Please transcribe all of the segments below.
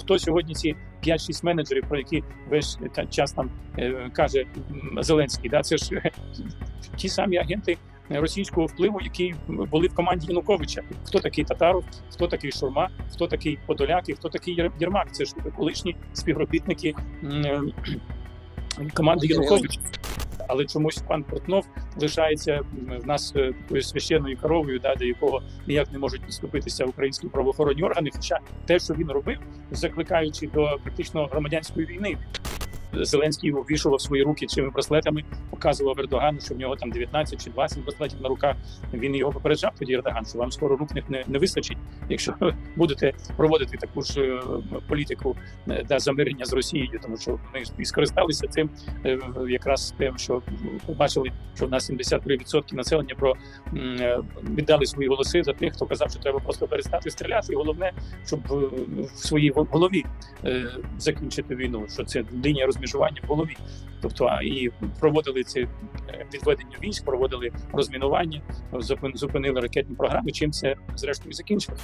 Хто сьогодні ці 5-6 менеджерів, про які весь час там е, каже Зеленський? Да, це ж ті самі агенти російського впливу, які були в команді Януковича. Хто такий Татаров, хто такий Шурма, хто такий Подоляк і хто такий Єрмак? Це ж колишні співробітники е, команди Януковича. Але чомусь пан Портнов лишається в нас е, такою священною коровою, да, до якого ніяк не можуть підступитися українські правоохоронні органи. Хоча те, що він робив, закликаючи до практично громадянської війни. Зеленський увішував свої руки цими браслетами, показував Ердогану, що в нього там 19 чи 20 браслетів на руках. Він його попереджав тоді Ердоган, що вам скоро рук не, не вистачить, якщо будете проводити таку ж е, політику е, да, замирення з Росією, тому що вони і скористалися цим е, якраз тим, що побачили, що в нас 73% населення про віддали свої голоси за тих, хто казав, що треба просто перестати стріляти. І головне, щоб в своїй голові закінчити війну, що це лінія розмежування в голові. Тобто і проводили це е, підведення військ, проводили розмінування, зупинили ракетні програми. Чим це зрештою закінчилось?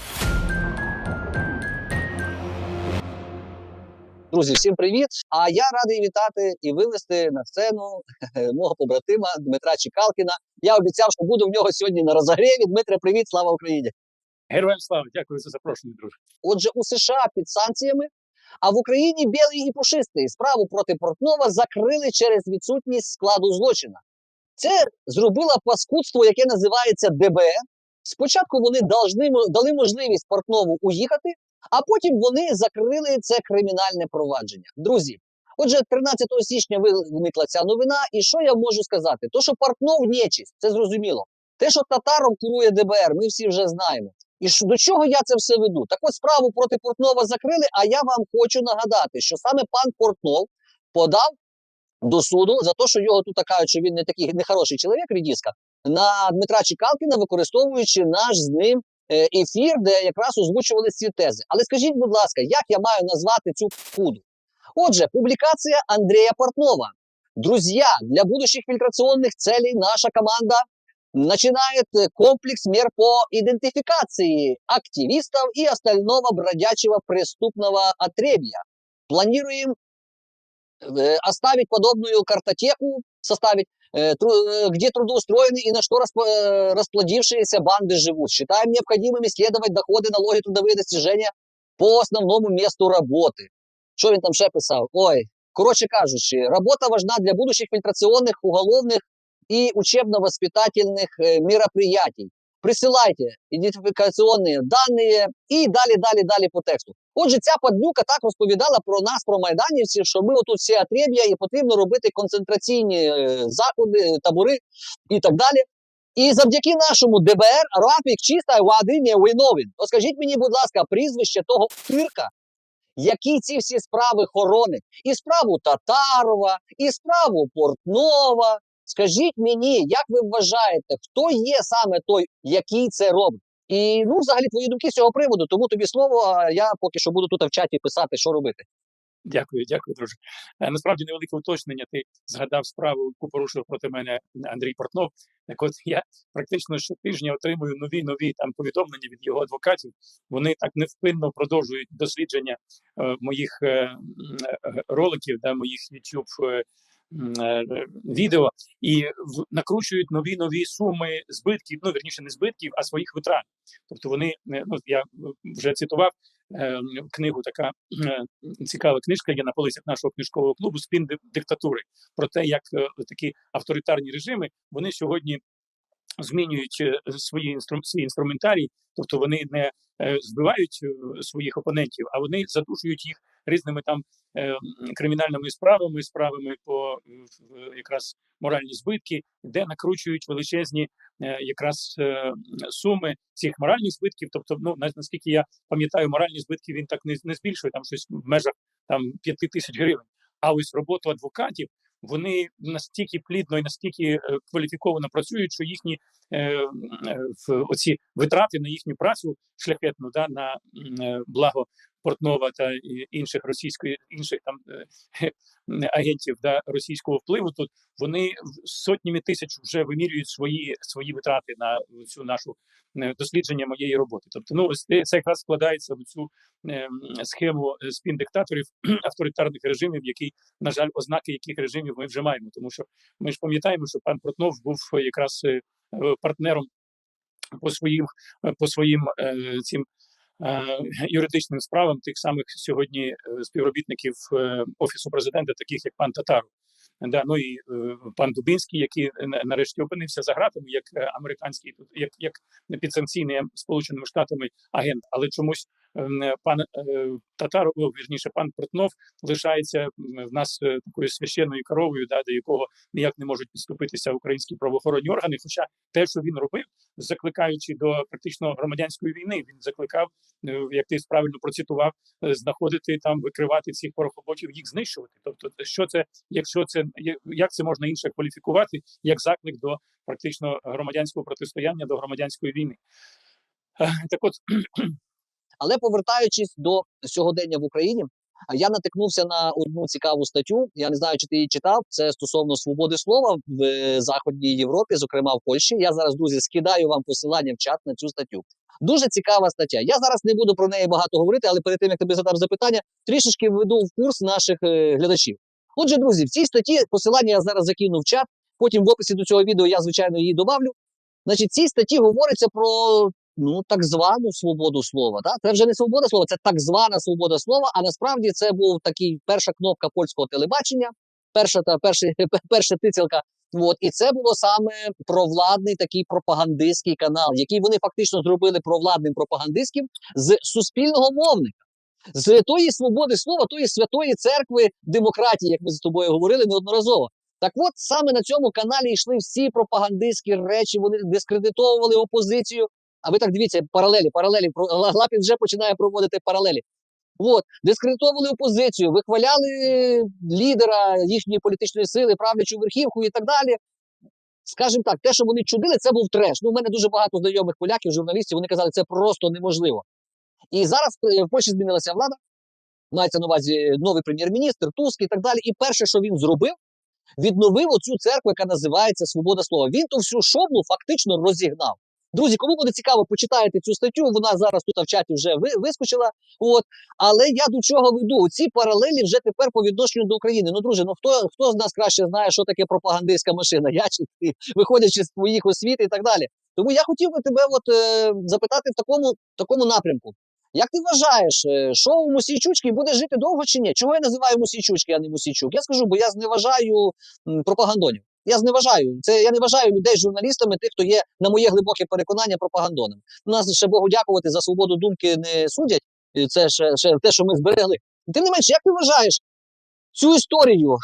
Друзі, всім привіт! А я радий вітати і вивести на сцену мого побратима Дмитра Чекалкіна. Я обіцяв, що буду в нього сьогодні на розогріві. Дмитре, привіт, слава Україні! Героям слава, дякую за запрошення, друже. Отже, у США під санкціями, а в Україні білий і пушистий справу проти Портнова закрили через відсутність складу злочина. Це зробило паскудство, яке називається ДБР. Спочатку вони дали можливість Портнову уїхати, а потім вони закрили це кримінальне провадження. Друзі, отже, 13 січня виникла ця новина, і що я можу сказати? То, що Портнов нечість, це зрозуміло. Те, що Татаров керує ДБР, ми всі вже знаємо. І що- до чого я це все веду? Так от справу проти Портнова закрили, а я вам хочу нагадати, що саме пан Портнов подав до суду за те, що його тут кажуть, що він не такий нехороший чоловік, рідіска, на Дмитра Чекалкіна, використовуючи наш з ним е, ефір, де якраз озвучували ці тези. Але скажіть, будь ласка, як я маю назвати цю худу? Отже, публікація Андрея Портнова. Друзья, для будущих фильтрационных целей наша команда начинает э, комплекс мер по идентификации активистов и остального бродячего преступного отребья. Планируем э, оставить подобную картотеку, составить, э, тру- э, где трудоустроены и на что расп- э, расплодившиеся банды живут. Считаем необходимым исследовать доходы, налоги, трудовые достижения по основному месту работы. Що він там ще писав? Ой, коротше кажучи, робота важна для будущих фильтрационных, уголовных и учебно-воспитательных э, мероприятий. Присилайте ідентифікаційні дані і далі, далі, далі по тексту. Отже, ця падлюка так розповідала про нас, про майданівців, що ми отут всі отреб'я і потрібно робити концентраційні е, заходи, табори і так далі. І завдяки нашому ДБР Рафік чиста води не виновен. То мені, будь ласка, прізвище того Ірка, який ці всі справи хоронить. І справу Татарова, і справу Портнова. Скажіть мені, як ви вважаєте, хто є саме той, який це робить? І ну, взагалі, твої думки з цього приводу, тому тобі слово, а я поки що буду тут в чаті писати, що робити. Дякую, дякую, друже. Е, Насправді невелике уточнення. Ти згадав справу, яку порушив проти мене Андрій Портнов. Так от я практично щотижня отримую нові нові там повідомлення від його адвокатів. Вони так невпинно продовжують дослідження е, моїх е, е, роликів, да, моїх YouTube е, відео і накручують нові нові суми збитків. Ну вірніше, не збитків, а своїх витрат. Тобто вони е, ну я вже цитував е, книгу, така е, цікава книжка є на полицях нашого книжкового клубу Спін диктатури про те, як е, такі авторитарні режими вони сьогодні змінюють е, свої інстру, свій інструментарій, тобто вони не е, збивають е, своїх опонентів, а вони задушують їх різними там е, кримінальними справами, справами по якраз моральні збитки, де накручують величезні е, якраз е, суми цих моральних збитків. Тобто, ну наскільки я пам'ятаю, моральні збитки він так не, не збільшує, там щось в межах там 5 тисяч гривень. А ось роботу адвокатів вони настільки плідно і настільки кваліфіковано працюють, що їхні е, в оці витрати на їхню працю шляхетну да на е, благо Портнова та інших російської інших там е, агентів да, російського впливу, тут вони сотнями тисяч вже вимірюють свої свої витрати на цю нашу е, дослідження моєї роботи. Тобто, ну це- якраз складається в цю ем, схему е, спін-диктаторів авторитарних режимів, які, на жаль, ознаки яких режимів ми вже маємо, тому що ми ж пам'ятаємо, що пан Портнов був якраз е, е, партнером по своїм е, по своїм е, цим е, юридичним справам тих самих сьогодні е, співробітників е, офісу президента, таких як пан Татаров. Да, ну і е, пан Дубинський, який е, нарешті опинився за ґратами, як е, американський як, як підсанкційний сполученими штатами агент, але чомусь е, пан е, Татаров, о, вірніше, пан Портнов лишається в нас е, такою священною коровою, да, до якого ніяк не можуть підступитися українські правоохоронні органи. Хоча те, що він робив, закликаючи до практично громадянської війни, він закликав, е, як ти правильно процитував, знаходити там, викривати цих порохоботів, їх знищувати. Тобто, що це, якщо це як- це можна інше кваліфікувати, як заклик до практично громадянського протистояння, до громадянської війни. Так от Але повертаючись до сьогодення в Україні, я натикнувся на одну цікаву статтю. Я не знаю, чи ти її читав. Це стосовно свободи слова в е, Західній Європі, зокрема в Польщі. Я зараз, друзі, скидаю вам посилання в чат на цю статтю. Дуже цікава стаття. Я зараз не буду про неї багато говорити, але перед тим як тобі задам запитання, трішечки введу в курс наших е, глядачів. Отже, друзі, в цій статті посилання я зараз закину в чат. Потім в описі до цього відео я звичайно її добавлю. Значить, цій статті говориться про ну так звану свободу слова. Так? Це вже не свобода слова, це так звана свобода слова. А насправді це був такий перша кнопка польського телебачення, перша та перша, перша тицялка. От і це було саме провладний такий пропагандистський канал, який вони фактично зробили провладним пропагандистським з суспільного мовника. З тої свободи слова, тої святої церкви демократії, як ми з тобою говорили неодноразово. Так от саме на цьому каналі йшли всі пропагандистські речі, вони дискредитовували опозицію. А ви так дивіться, паралелі, паралелі. Лапін вже починає проводити паралелі. От, дискредитовували опозицію, вихваляли лідера їхньої політичної сили, правлячу верхівку і так далі. Скажімо так, те, що вони чудили, це був треш. Ну, у мене дуже багато знайомих поляків, журналістів, вони казали, це просто неможливо. І зараз е, в Польщі змінилася влада, мається на увазі новий прем'єр-міністр, Туск і так далі. І перше, що він зробив, відновив оцю церкву, яка називається Свобода слова. Він ту всю шоблу фактично розігнав. Друзі, кому буде цікаво, почитайте цю статтю. Вона зараз тут в чаті вже ви, вискочила. От, але я до чого веду? Ці паралелі вже тепер по відношенню до України. Ну, друзі, ну хто хто з нас краще знає, що таке пропагандистська машина? Я чи ти, виходячи з твоїх освіт і так далі. Тому я хотів би тебе от, е, запитати в такому, такому напрямку. Як ти вважаєш, е, шоу Мусійчучки буде жити довго чи ні? Чого я називаю Мусійчучки, а не Мусійчук? Я скажу, бо я зневажаю пропагандонів. Я зневажаю це. Я не вважаю людей журналістами, тих, хто є на моє глибоке переконання пропагандонами. У нас ще Богу дякувати за свободу думки не судять. і Це ще, ще те, що ми зберегли. Тим не менше, як ти вважаєш цю історію?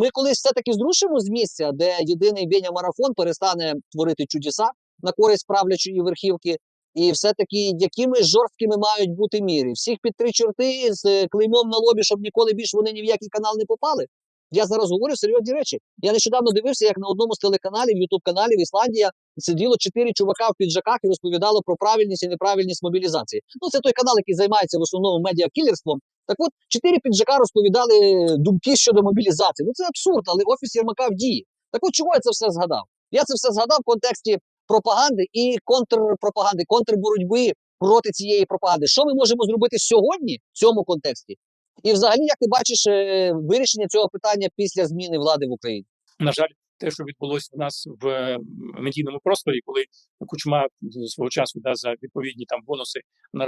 Ми колись все-таки зрушимо з місця, де єдиний Беня марафон перестане творити чудеса на користь правлячої верхівки, і все-таки якими жорсткими мають бути міри? Всіх під три чорти з клеймом на лобі, щоб ніколи більше вони ні в який канал не попали. Я зараз говорю серйозні речі. Я нещодавно дивився, як на одному з телеканалів, ютуб каналів Ісландія сиділо чотири чувака в піджаках і розповідало про правильність і неправильність мобілізації. Ну, це той канал, який займається в основному медіакілерством. Так от, чотири піджака розповідали думки щодо мобілізації. Ну це абсурд, але офіс Єрмака в дії. Так от чого я це все згадав? Я це все згадав в контексті пропаганди і контрпропаганди, контрборотьби проти цієї пропаганди. Що ми можемо зробити сьогодні в цьому контексті? І взагалі, як ти бачиш е, вирішення цього питання після зміни влади в Україні? на жаль, те, що відбулося в нас в е, медійному просторі, коли Кучма свого часу да, за відповідні там бонуси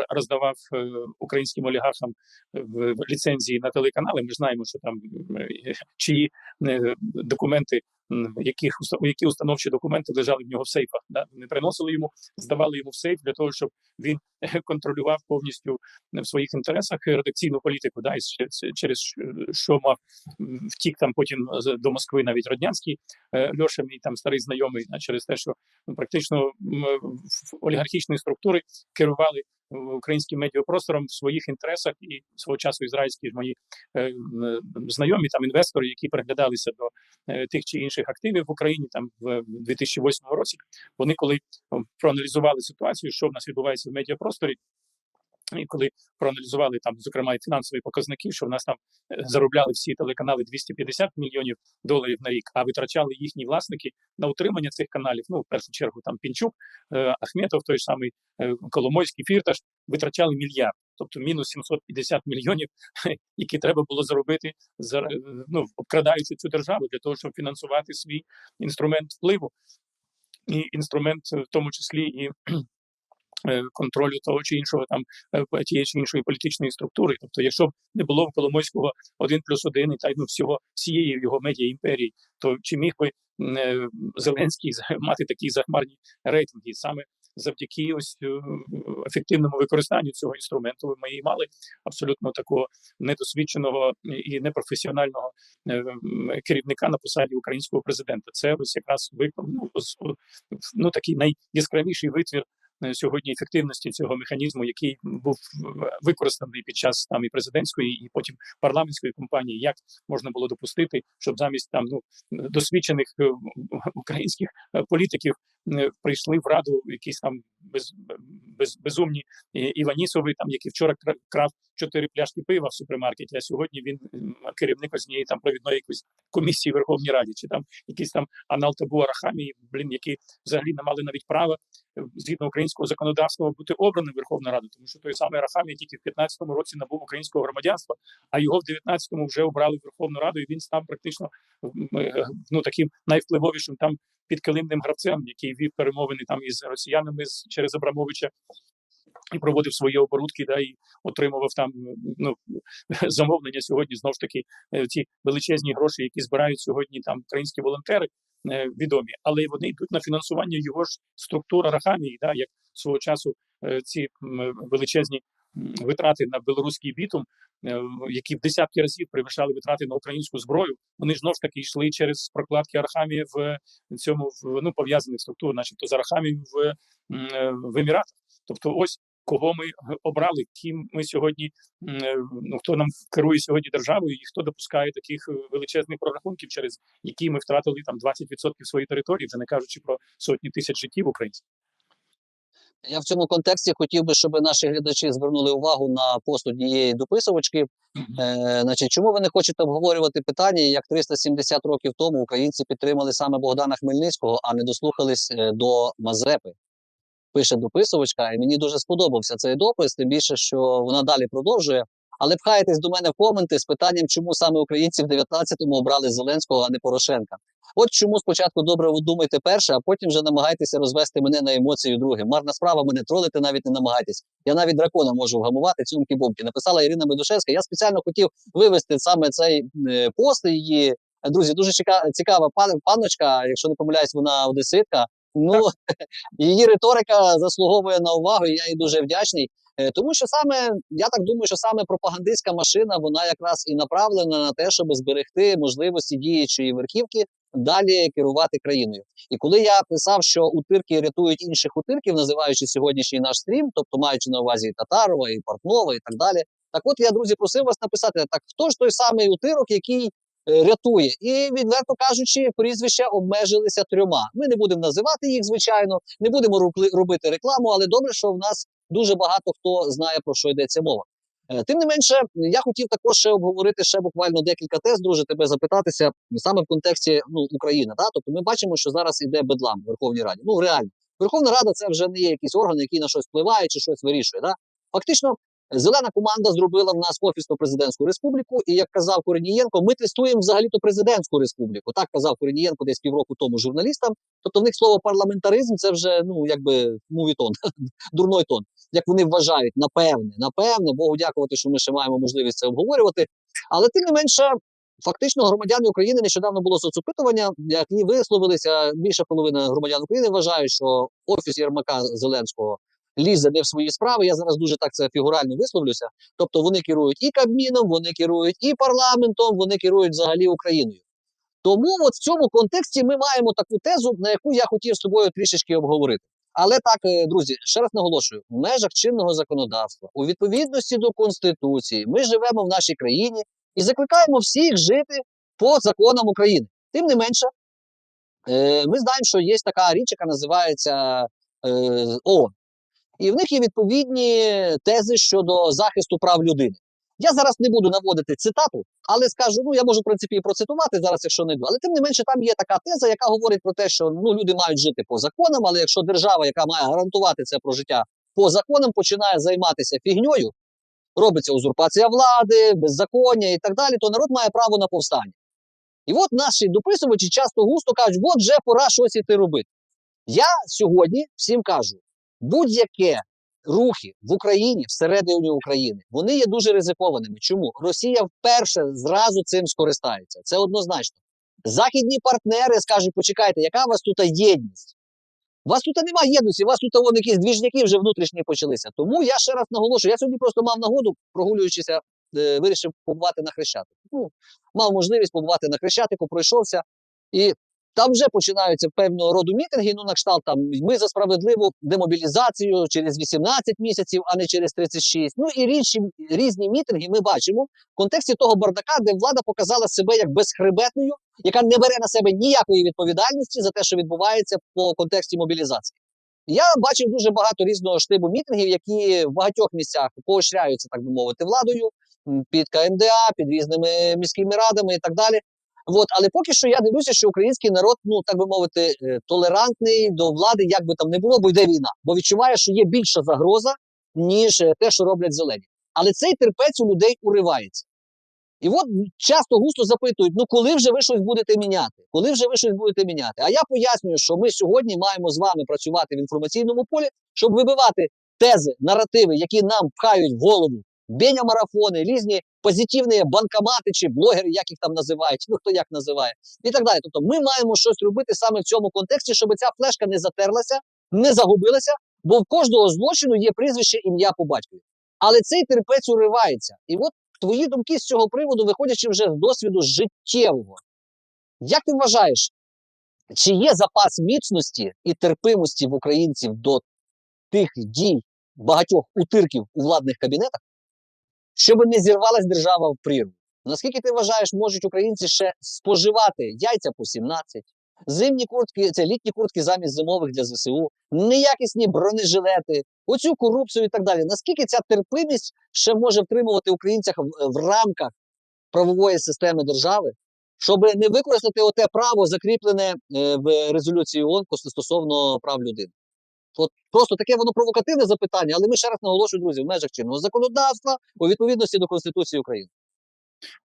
роздавав е, українським олігархам в ліцензії на телеканали. Ми ж знаємо, що там е, чиї е, документи, яких які установчі документи лежали в нього в сейфах. Да? Вони приносили йому, здавали йому в сейф для того, щоб він е, контролював повністю в своїх інтересах редакційну політику, да, і через, що мав втік там потім з- до Москви навіть Роднянський е, Льоша, мій там старий знайомий, через те, що ну, практично олігархічні структури керували е, українським медіапростором в своїх інтересах і свого часу ізраїльські ж мої е, знайомі там інвестори, які приглядалися до е, тих чи інших активів в Україні там в 2008 році. Вони коли проаналізували ситуацію, що в нас відбувається в медіапросторі, І коли проаналізували там, зокрема, і фінансові показники, що в нас там е, заробляли всі телеканали 250 мільйонів доларів на рік, а витрачали їхні власники на утримання цих каналів. Ну, в першу чергу, там Пінчук, е, Ахметов, той самий е, Коломойський, Фірташ, витрачали мільярд, тобто мінус 750 мільйонів, які треба було заробити, за- ну, обкрадаючи цю державу для того, щоб фінансувати свій інструмент впливу і інструмент, в тому числі і контролю того чи іншого там е, тієї чи іншої політичної структури. Тобто, якщо б не було в Коломойського один плюс один і та ну всього всієї його медіа імперії, то чи міг би е, Зеленський мати такі захмарні рейтинги саме завдяки ось е, ефективному використанню цього інструменту ми і мали абсолютно такого недосвідченого і непрофесіонального е, керівника на посаді українського президента. Це ось якраз виклик, ну, ну такий найяскравіший витвір е, сьогодні ефективності цього механізму, який був е, використаний під час там і президентської, і потім парламентської кампанії, як можна було допустити, щоб замість там ну досвідчених е, українських е, політиків е, прийшли в раду якісь там без, без безумні е, Іванісови, там які вчора кра- крав чотири пляшки пива в супермаркеті, а сьогодні він керівник однієї там провідної якоїсь комісії в Верховній Раді, чи там якісь там Анал Табу Арахамії, блін, які взагалі не мали навіть права е, згідно українського законодавства бути обраним Верховною Радою, тому що той самий Арахамія тільки в 15-му році набув українського громадянства, а його в 19-му вже обрали в Верховну Раду, і він став практично е, ну таким найвпливовішим там підкилимним гравцем, який вів перемовини там із росіянами через Абрамовича. І проводив свої оборудки, да, і отримував там ну замовлення сьогодні. Знов ж таки е, ті величезні гроші, які збирають сьогодні там українські волонтери, е, відомі, але вони йдуть на фінансування його ж структур Арахамії, да, як свого часу е, ці величезні витрати на білоруський бітум, е, які в десятки разів перевищали витрати на українську зброю. Вони ж таки йшли через прокладки Арахамії в цьому в ну пов'язаних структур, начебто з Арахамією в, е, в Еміратах. Тобто, ось кого ми е, обрали, ким ми сьогодні е, ну хто нам керує сьогодні державою, і хто допускає таких е, величезних прорахунків, через які ми втратили там 20% своєї території, вже не кажучи про сотні тисяч життів українців. Я в цьому контексті хотів би, щоб наші глядачі звернули увагу на пост однієї дописувачки. Е, значить, чому ви не хочете обговорювати питання, як 370 років тому українці підтримали саме Богдана Хмельницького, а не дослухались е, до Мазепи? Пише дописувачка, і мені дуже сподобався цей допис, тим більше, що вона далі продовжує. Але пхаєтесь до мене в коменти з питанням, чому саме українці в 19-му обрали Зеленського, а не Порошенка. От чому спочатку добре ви думайте перше, а потім вже намагайтеся розвести мене на емоцію друге. Марна справа мене тролити навіть не намагайтесь. Я навіть дракона можу вгамувати цюмки бомки. Написала Ірина Медушевська. Я спеціально хотів вивести саме цей е, пост її. Друзі, дуже цікава пан- панночка, якщо не помиляюсь, вона одеситка. Ну її риторика заслуговує на увагу, і я їй дуже вдячний. Е, Тому що саме я так думаю, що саме пропагандистська машина вона якраз і направлена на те, щоб зберегти можливості діючої верхівки далі керувати країною. І коли я писав, що утирки рятують інших утирків, називаючи сьогоднішній наш стрім, тобто маючи на увазі і Татарова, і Портнова, і так далі. Так, от я друзі просив вас написати так, хто ж той самий утирок, який е, рятує, і відверто кажучи, прізвища обмежилися трьома. Ми не будемо називати їх, звичайно, не будемо робити рекламу, але добре, що в нас дуже багато хто знає про що йдеться мова. Е, Тим не менше, я хотів також ще обговорити ще буквально декілька тез, друже, тебе запитатися саме в контексті ну, України. Да? Тобто ми бачимо, що зараз іде бедлам в Верховній Раді. Ну реально, Верховна Рада це вже не є якийсь орган, який на щось впливає чи щось вирішує. Да? Фактично, зелена команда зробила в нас офісно президентську республіку, і як казав Корнієнко, ми тестуємо взагалі то президентську республіку. Так казав Корнієнко десь півроку тому журналістам. Тобто, в них слово парламентаризм це вже ну якби мувітон, дурной тон як вони вважають, напевне, напевне, Богу дякувати, що ми ще маємо можливість це обговорювати. Але тим не менше, фактично, громадяни України нещодавно було соцопитування, які висловилися. Більша половина громадян України вважають, що офіс Єрмака Зеленського лізе не в свої справи. Я зараз дуже так це фігурально висловлюся. Тобто вони керують і Кабміном, вони керують і парламентом, вони керують взагалі Україною. Тому от в цьому контексті ми маємо таку тезу, на яку я хотів з тобою трішечки обговорити. Але так, е, друзі, ще раз наголошую: в межах чинного законодавства, у відповідності до конституції, ми живемо в нашій країні і закликаємо всіх жити по законам України. Тим не менше, е, ми знаємо, що є така річ, яка називається е, ООН. і в них є відповідні тези щодо захисту прав людини. Я зараз не буду наводити цитату, але скажу, ну я можу в принципі і процитувати зараз, якщо не йду. Але тим не менше, там є така теза, яка говорить про те, що ну люди мають жити по законам, але якщо держава, яка має гарантувати це про життя по законам, починає займатися фігньою, робиться узурпація влади, беззаконня і так далі, то народ має право на повстання. І от наші дописувачі часто густо кажуть, от вже пора щось іти робити. Я сьогодні всім кажу: будь-яке рухи в Україні, всередині України, вони є дуже ризикованими. Чому? Росія вперше зразу цим скористається. Це однозначно. Західні партнери скажуть: почекайте, яка у вас тут єдність? У вас тут немає єдності, у вас тут вон якісь двіжняки вже внутрішні почалися. Тому я ще раз наголошую, я сьогодні просто мав нагоду, прогулюючися, е, вирішив побувати на Хрещатику. Ну, мав можливість побувати на Хрещатику, пройшовся. І там вже починаються певного роду мітинги. Ну, на кшталт там ми за справедливу демобілізацію через 18 місяців, а не через 36. Ну і різні, різні мітинги ми бачимо в контексті того бардака, де влада показала себе як безхребетною, яка не бере на себе ніякої відповідальності за те, що відбувається по контексті мобілізації. Я бачив дуже багато різного штибу мітингів, які в багатьох місцях поощряються, так би мовити, владою під КМДА, під різними міськими радами і так далі. От, але поки що я дивлюся, що український народ, ну так би мовити, е, толерантний до влади, як би там не було, бо йде війна, бо відчуває, що є більша загроза, ніж е, те, що роблять зелені. Але цей терпець у людей уривається. І от часто густо запитують: ну коли вже ви щось будете міняти? Коли вже ви щось будете міняти? А я пояснюю, що ми сьогодні маємо з вами працювати в інформаційному полі, щоб вибивати тези, наративи, які нам пхають в голову. Беня марафони, різні позитивні банкомати чи блогери, як їх там називають, ну хто як називає, і так далі. Тобто, ми маємо щось робити саме в цьому контексті, щоб ця флешка не затерлася, не загубилася, бо в кожного злочину є прізвище, ім'я по батькові. Але цей терпець уривається. І от твої думки з цього приводу, виходячи вже з досвіду життєвого. Як ти вважаєш, чи є запас міцності і терпимості в українців до тих дій багатьох утирків у владних кабінетах, щоб не зірвалась держава в прірву? Наскільки ти вважаєш, можуть українці ще споживати яйця по 17, зимні куртки, це літні куртки замість зимових для ЗСУ, неякісні бронежилети, оцю корупцію і так далі. Наскільки ця терпимість ще може втримувати українцях в, в рамках правової системи держави, щоб не використати оте право, закріплене е, в резолюції ООН стосовно прав людини? От просто таке воно провокативне запитання, але ми ще раз наголошую, друзі, в межах чинного законодавства у відповідності до Конституції України.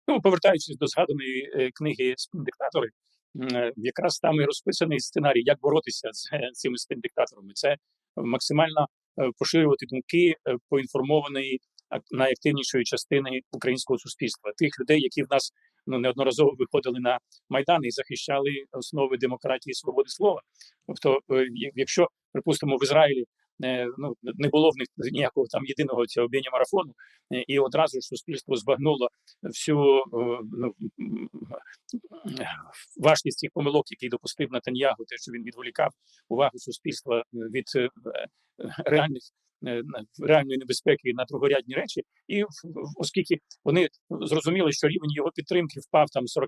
Ну, повертаючись до згаданої е, книги «Спіндиктатори», м, е, якраз там і розписаний сценарій, як боротися з е, цими спіндиктаторами. Це максимально е, поширювати думки поінформованої ак- найактивнішої частини українського суспільства, тих людей, які в нас ну неодноразово виходили на майдани і захищали основи демократії і свободи слова. Тобто, е, якщо припустимо в Ізраїлі. е, Ну не було в них ніякого там єдиного цього б'єння марафону, е, і одразу ж суспільство збагнуло всю ну, важкість цих помилок, які допустив Натаньягу, те, що він відволікав увагу суспільства від реальних реальної небезпеки на другорядні речі, і оскільки вони зрозуміли, що рівень його підтримки впав там з 42%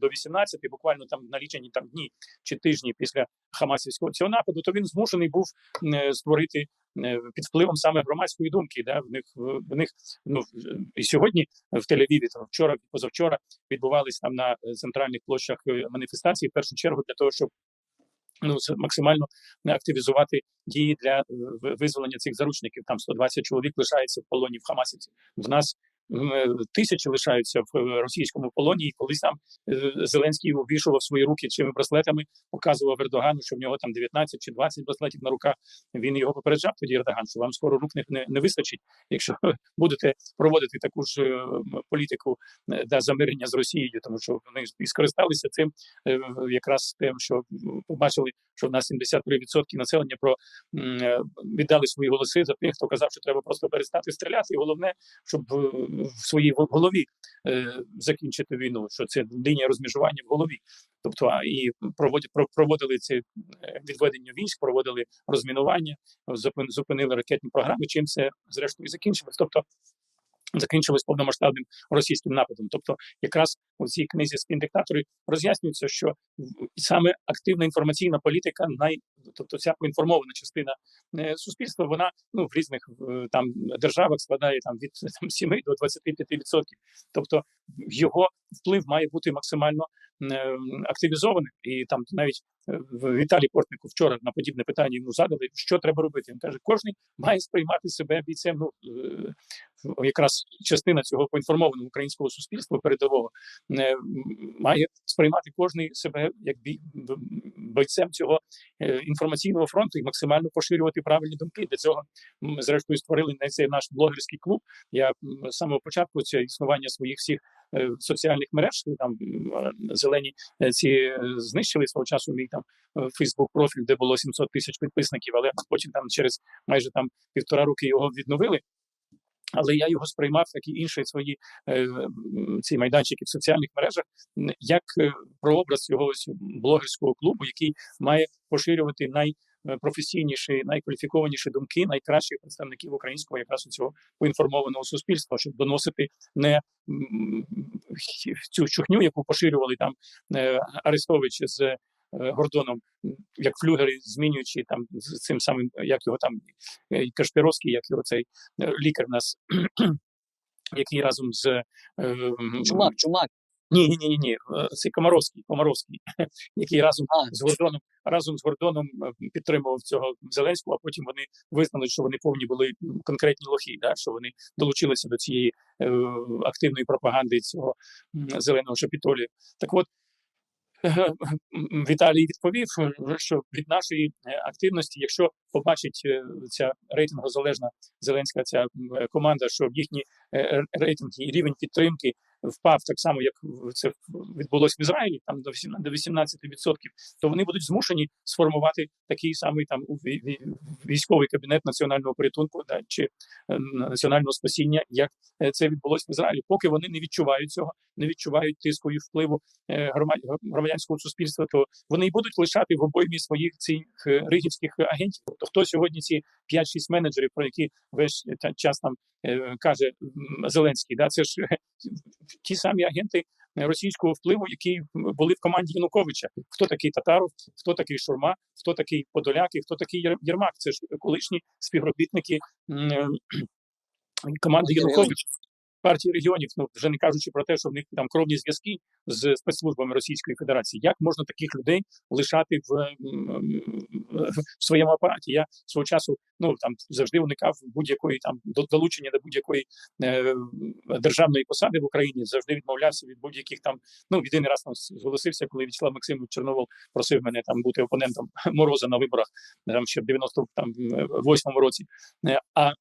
до 18%, буквально там на лічені там дні чи тижні після хамасівського цього нападу, то він змушений був е, створити е, під впливом саме громадської думки. Да, в них в них ну і сьогодні в Тель-Авіві, то вчора, позавчора відбувались там на е, центральних площах е, маніфестації, в першу чергу для того, щоб ну максимально не активізувати дії для визволення цих заручників. Там 120 чоловік лишається в полоні в Хамасівці. В нас тисячі лишаються в е, російському полоні, і колись там е, Зеленський обвішував свої руки цими браслетами, показував Ердогану, що в нього там 19 чи 20 браслетів на руках. Він його попереджав тоді Ердоган, що вам скоро рук не, не, вистачить, якщо будете проводити таку ж е, політику е, да, замирення з Росією, тому що вони і скористалися цим е, якраз тим, що побачили, що в нас 73% населення про е, віддали свої голоси за тих, хто казав, що треба просто перестати стріляти. І головне, щоб е, в своїй голові е, закінчити війну, що це лінія розмежування в голові. Тобто, і проводять про- проводили це відведення військ, проводили розмінування, зупин- зупинили ракетні програми. Чим це зрештою закінчилось. Тобто закінчилось повномасштабним російським нападом. Тобто, якраз у цій книзі спін-диктатори роз'яснюється, що саме активна інформаційна політика, най тобто ця поінформована частина е, суспільства, вона ну в різних там державах складає там від там 7 до 25%. Тобто його вплив має бути максимально активізованим. І там навіть е, Віталій Портнику вчора на подібне питання йому задали, що треба робити. Він каже, кожен має сприймати себе бійцем. Ну е, якраз частина цього поінформованого українського суспільства передового е, має сприймати кожен себе як бій, бойцем цього е, інформаційного фронту і максимально поширювати правильні думки. Для цього ми зрештою створили на цей наш блогерський клуб. Я з самого початку це існування своїх всіх е, соціальних мереж там е, зелені е, ці е, знищили свого часу. Мій там Фейсбук профіль, де було 700 тисяч підписників, але потім там через майже там півтора роки його відновили. Але я його сприймав, як і інші свої е, ці майданчики в соціальних мережах, як е, прообраз цього блогерського клубу, який має поширювати найпрофесійніші, найкваліфікованіші думки найкращих представників українського якраз у цього поінформованого суспільства, щоб доносити не цю чухню, яку поширювали там е, Арестович з е, Гордоном, як флюгери, змінюючи там з цим самим, як його там е, Кашпіровський, як його цей е, лікар у нас, який разом з е, Чумак, чумак. Ні, ні, ні, ні, ні. е, Це Комаровський, Комаровський, який разом з Гордоном разом з Гордоном е, підтримував цього Зеленського. А потім вони визнали, що вони повні були конкретні лохи, да, що вони долучилися до цієї е, активної пропаганди цього зеленого шапітолію. Так от. е, Віталій відповів, е, що від нашої е, активності, якщо побачить е, ця рейтингозалежна зеленська ця е, команда, що їхні е, рейтинги і рівень підтримки впав так само, як це відбулося в Ізраїлі, там до 18%, до 18%, то вони будуть змушені сформувати такий самий там військовий кабінет національного порятунку да, чи е, національного спасіння, як е, це відбулося в Ізраїлі. Поки вони не відчувають цього, не відчувають тиску і впливу е, громадянського суспільства, то вони й будуть лишати в обоймі своїх цих е, ригівських агентів. Тобто, хто сьогодні ці 5-6 менеджерів, про які весь час там е, каже Зеленський, да, це ж ті самі агенти російського впливу, які були в команді Януковича. Хто такий Татаров, хто такий Шурма, хто такий Подоляк і хто такий Єрмак. Це ж колишні співробітники команди Януковича. Партії регіонів, ну вже не кажучи про те, що в них там кровні зв'язки з спецслужбами Російської Федерації. Як можна таких людей лишати в, в своєму апараті? Я свого часу ну там завжди уникав будь-якої там долучення до будь-якої е, державної посади в Україні. Завжди відмовлявся від будь-яких там. Ну єдиний раз там зголосився, коли Вячеслав Максимович Чорновол просив мене там бути опонентом Мороза на виборах там ще в 98-му році. Е, А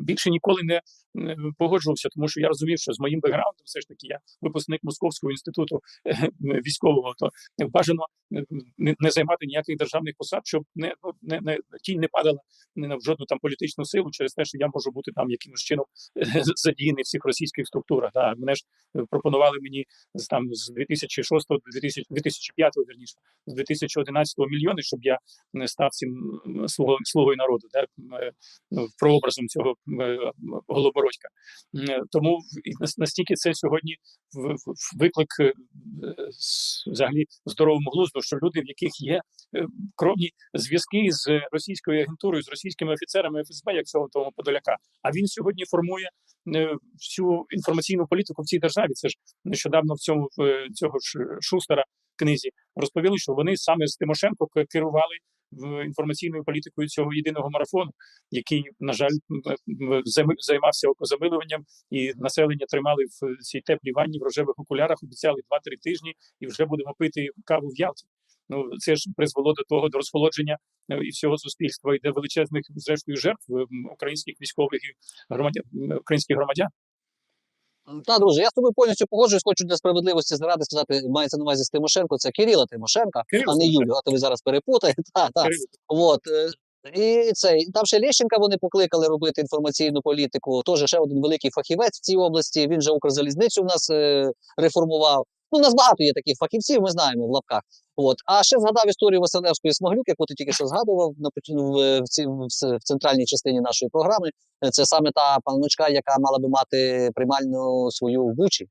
більше ніколи не е, погоджувався, тому що я розумів, що з моїм бекграундом, все ж таки, я випускник Московського інституту е, військового, то бажано е, не, займати ніяких державних посад, щоб не, ну, не, не тінь не падала не на жодну там політичну силу через те, що я можу бути там якимось чином е, задіяний в цих російських структурах. Да. Мене ж е, пропонували мені з там з 2006 до 2000, 2005, вірніше, з 2011 мільйони, щоб я став цим слугою, народу, да, е, ну, прообразом цього е, Голобородька. Е, Тому настільки це сьогодні виклик е, взагалі здоровому глузду, що люди, в яких є е, кровні зв'язки з російською агентурою, з російськими офіцерами ФСБ, як цього того Подоляка. А він сьогодні формує е, всю інформаційну політику в цій державі. Це ж нещодавно в цьому е, цього ж Шустера книзі розповіли, що вони саме з Тимошенко керували в інформаційною політикою цього єдиного марафону, який, на жаль, займався окозамилуванням, і населення тримали в цій теплій ванні в рожевих окулярах, обіцяли 2-3 тижні, і вже будемо пити каву в Ялті. Ну це ж призвело до того до розхолодження е, і всього суспільства, і до величезних зрештою жертв українських військових і громадян українських громадян. Та, друже, я з тобою повністю погоджуюсь, хочу для справедливості заради сказати, мається на увазі з Тимошенко, це Кирила Тимошенка, Кирило а не Юлю, а то ви зараз перепутаєте. Та, та. От, е, і цей, там ще Лещенка вони покликали робити інформаційну політику. Теж ще один великий фахівець в цій області. Він же Укрзалізницю в нас е, реформував. Ну, у нас багато є таких фахівців, ми знаємо в лапках. От. А ще згадав історію Василевської Смаглюк, яку ти тільки що згадував на в, в, в, центральній частині нашої програми. Це саме та панночка, яка мала би мати приймальну свою в Бучі.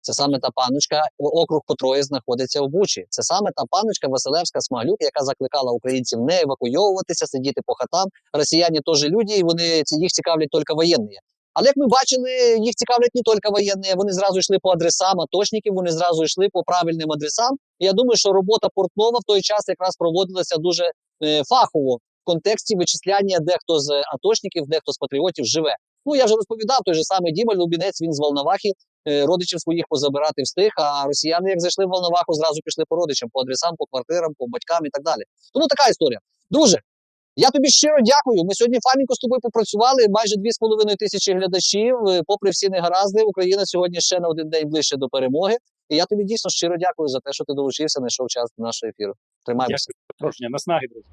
Це саме та панночка, о- округ котрої знаходиться в Бучі. Це саме та панночка Василевська Смаглюк, яка закликала українців не евакуйовуватися, сидіти по хатам. Росіяни теж люди, і вони їх цікавлять тільки воєнні. Але як ми бачили, їх цікавлять не тільки воєнні, вони зразу йшли по адресам аточників, вони зразу йшли по правильним адресам. І я думаю, що робота Портнова в той час якраз проводилася дуже е, фахово в контексті вичисляння, де хто з аточників, де хто з патріотів живе. Ну я вже розповідав, той же самий Діма Лубінець, він з Волновахи, е, родичів своїх позабирати встиг. А росіяни, як зайшли в Волноваху, зразу пішли по родичам, по адресам, по квартирам, по батькам і так далі. Тому така історія. Друже, я тобі щиро дякую. Ми сьогодні фамінько з тобою попрацювали. Майже 2,5 тисячі глядачів. Е, Попри всі негаразди, Україна сьогодні ще на один день ближче до перемоги. І я тобі дійсно щиро дякую за те, що ти долучився, знайшов час до нашого ефіру. Тримаємося. Дякую. Наснаги, друзі.